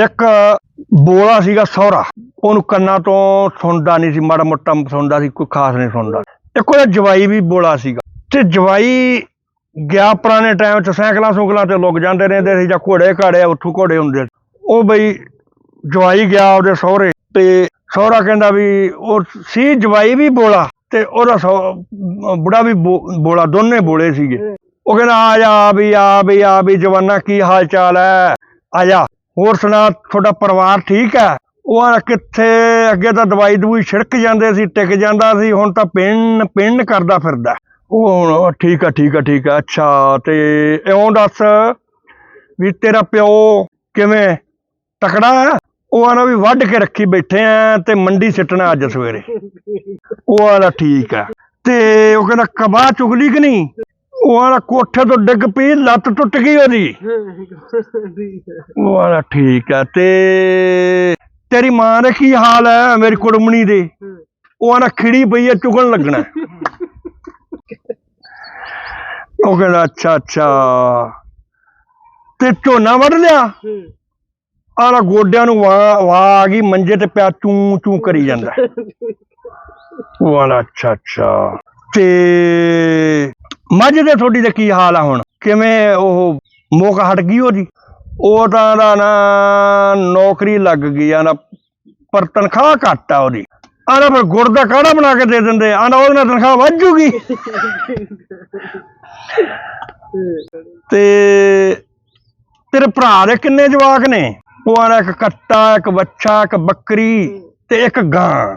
ਇੱਕ ਬੋਲਾ ਸੀਗਾ ਸਹੁਰਾ। ਉਹਨੂੰ ਕੰਨਾਂ ਤੋਂ ਸੁਣਦਾ ਨਹੀਂ ਸੀ, ਮਾੜਾ ਮੋਟਾ ਸੁਣਦਾ ਸੀ, ਕੋਈ ਖਾਸ ਨਹੀਂ ਸੁਣਦਾ। ਇੱਕ ਉਹਦਾ ਜਵਾਈ ਵੀ ਬੋਲਾ ਸੀਗਾ। ਤੇ ਜਵਾਈ ਗਿਆ ਪੁਰਾਣੇ ਟਾਈਮ 'ਚ ਸਾਈਕਲਾਂ ਸੁਕਲਾਂ ਤੇ ਲੋਕ ਜਾਂਦੇ ਰਹਿੰਦੇ ਸੀ ਜਾਂ ਘੋੜੇ ਘਾੜੇ ਉੱਠੂ ਘੋੜੇ ਹੁੰਦੇ ਉਹ ਬਈ ਜਵਾਈ ਗਿਆ ਉਹਦੇ ਸਹੁਰੇ ਤੇ ਸਹੁਰਾ ਕਹਿੰਦਾ ਵੀ ਉਹ ਸੀ ਜਵਾਈ ਵੀ ਬੋਲਾ ਤੇ ਉਹਦਾ ਸਹੁ- ਬੁੜਾ ਵੀ ਬੋ- ਬੋਲਾ, ਦੋਨੇ ਬੋਲੇ ਸੀਗੇ। ਉਹ ਕਹਿੰਦਾ, ਆ ਜਾ ਵੀ ਆ ਵੀ ਆ ਵੀ ਜਵਾਨਾ ਕੀ ਹਾਲ ਚਾਲ ਹੈ? ਆ ਜਾ। ਹੋਰ ਸੁਣਾ, ਤੁਹਾਡਾ ਪਰਿਵਾਰ ਠੀਕ ਹੈ? ਉਹ ਆ ਕਿੱਥੇ, ਅੱਗੇ ਤਾਂ ਦਵਾਈ ਦਵਾਈ ਛਿੜਕ ਜਾਂਦੇ ਸੀ, ਟਿਕ ਜਾਂਦਾ ਸੀ, ਹੁਣ ਤਾਂ ਪਿੰਨ ਪਿੰਨ ਕਰਦਾ ਫਿਰਦਾ। ਉਹ ਹੁਣ ਠੀਕ ਆ ਠੀਕ ਆ ਠੀਕ ਆ। ਅੱਛਾ, ਤੇ ਇਉਂ ਦੱਸ ਵੀ ਤੇਰਾ ਪਿਓ ਕਿਵੇਂ? ਤਕੜਾ ਹੈ ਉਹ ਆਣਾ ਵੀ ਵੱਢ ਕੇ ਰੱਖੀ ਬੈਠੇ ਆ ਤੇ ਮੰਡੀ ਸਿੱਟਣਾ ਅੱਜ ਸਵੇਰੇ। ਉਹ ਆਲਾ ਠੀਕ ਆ। ਤੇ ਉਹ ਕਹਿੰਦਾ, ਕਬਾਹ ਚੁਗਲੀ ਕਿ ਨਹੀਂ? ਉਹ ਆਲਾ ਕੋਠੇ ਤੋਂ ਡਿੱਗ ਪਈ, ਲੱਤ ਟੁੱਟ ਗਈ ਉਹਦੀ। ਉਹ ਵਾਲਾ ਠੀਕ ਆ ਤੇ ਤੇਰੀ ਮਾਂ ਦਾ ਕੀ ਹਾਲ ਹੈ ਮੇਰੀ ਕੁੜਮਣੀ ਦੇ? ਉਹ ਆਣਾ ਖਿੜੀ ਪਈ ਹੈ ਚੁਗਣ ਲੱਗਣਾ। ਉਹ ਕਹਿੰਦਾ, ਅੱਛਾ ਅੱਛਾ। ਤੇ ਝੋਨਾ ਵੱਢ ਲਿਆ? ਆਲਾ ਗੋਡਿਆਂ ਨੂੰ ਵਾਹ ਵਾਹ ਆ ਗਈ, ਮੰਜੇ ਤੇ ਪਿਆ, ਚੂੰ, ਚੂ ਕਰੀ ਜਾਂਦਾ। ਉਹ ਆਲਾ ਅੱਛਾ ਅੱਛਾ। ਤੇ ਮੱਝ ਦੇ ਤੁਹਾਡੀ ਦਾ ਕੀ ਹਾਲ ਆ ਹੁਣ? ਕਿਵੇਂ ਉਹ ਮੋਕ ਹਟ ਗਈ ਉਹਦੀ? ਉਹ ਤਾਂ ਦਾ ਨਾ ਨੌਕਰੀ ਲੱਗ ਗਈ ਆ, ਨਾ ਪਰ ਤਨਖਾਹ ਘੱਟ ਆ ਉਹਦੀ। ਆਣਾ ਫਿਰ ਗੁੜ ਦਾ ਕਾੜਾ ਬਣਾ ਕੇ ਦੇ ਦਿੰਦੇ ਆਣਾ ਉਹਦੇ ਨਾਲ ਤਨਖਾਹ ਵੱਧ ਜੂਗੀ। ਤੇ ਤੇਰੇ ਭਰਾ ਦੇ ਕਿੰਨੇ ਜਵਾਕ ਨੇ? ਉਹ ਆਣਾ ਇੱਕ ਕੱਟਾ, ਇੱਕ ਬੱਚਾ ਇੱਕ ਬੱਕਰੀ ਤੇ ਇੱਕ ਗਾਂ।